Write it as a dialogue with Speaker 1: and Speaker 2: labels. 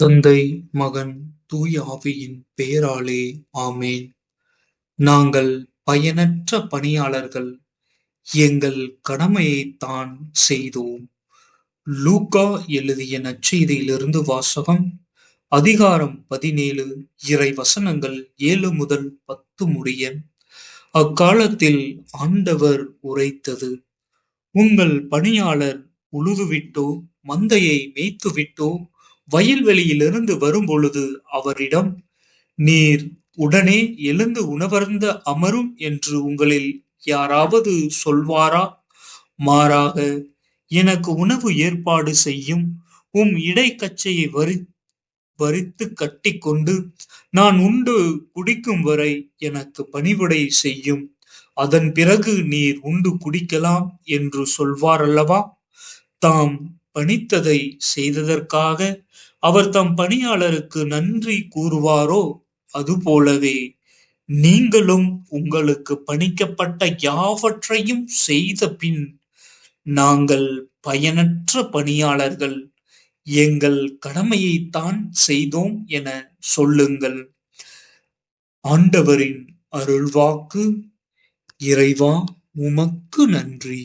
Speaker 1: தந்தை, மகன், தூய ஆவியின் பெயராலே ஆமேன் நாங்கள் பயனற்ற பணியாளர்கள், எங்கள் கடமையைத்தான் செய்தோம். லூக்கா எழுதிய நச்செய்தியிலிருந்து வாசகம் அதிகாரம் பதினேழு இறை வசனங்கள் ஏழு முதல் பத்து முடிய. அக்காலத்தில் ஆண்டவர் உரைத்தது உங்கள் பணியாளர் உழுதுவிட்டோ, மந்தையை மேய்த்துவிட்டோ வயல்வெளியிலிருந்து வரும்பொழுது அவரிடம், நீர் உடனே எழுந்து உணவருந்த அமரும் என்று உங்களில் யாராவது சொல்வாரா? மாறாக, எனக்கு உணவு ஏற்பாடு செய்யும், உம் இடைக்கச்சையை வரி வரித்து கட்டிக்கொண்டு, நான் உண்டு குடிக்கும் வரை எனக்கு பணிவிடை செய்யும். அதன் பிறகு நீர் உண்டு குடிக்கலாம் என்று சொல்வாரல்லவா? தாம் பணித்ததை செய்ததற்காக அவர் தம் பணியாளருக்கு நன்றி கூறுவாரோ? அதுபோலவே நீங்களும் உங்களுக்கு பணிக்கப்பட்ட யாவற்றையும் செய்த பின் நாங்கள் பயனற்ற பணியாளர்கள், எங்கள் கடமையைத்தான் செய்தோம் என சொல்லுங்கள். ஆண்டவரின் அருள்வாக்கு இறைவா உமக்கு நன்றி.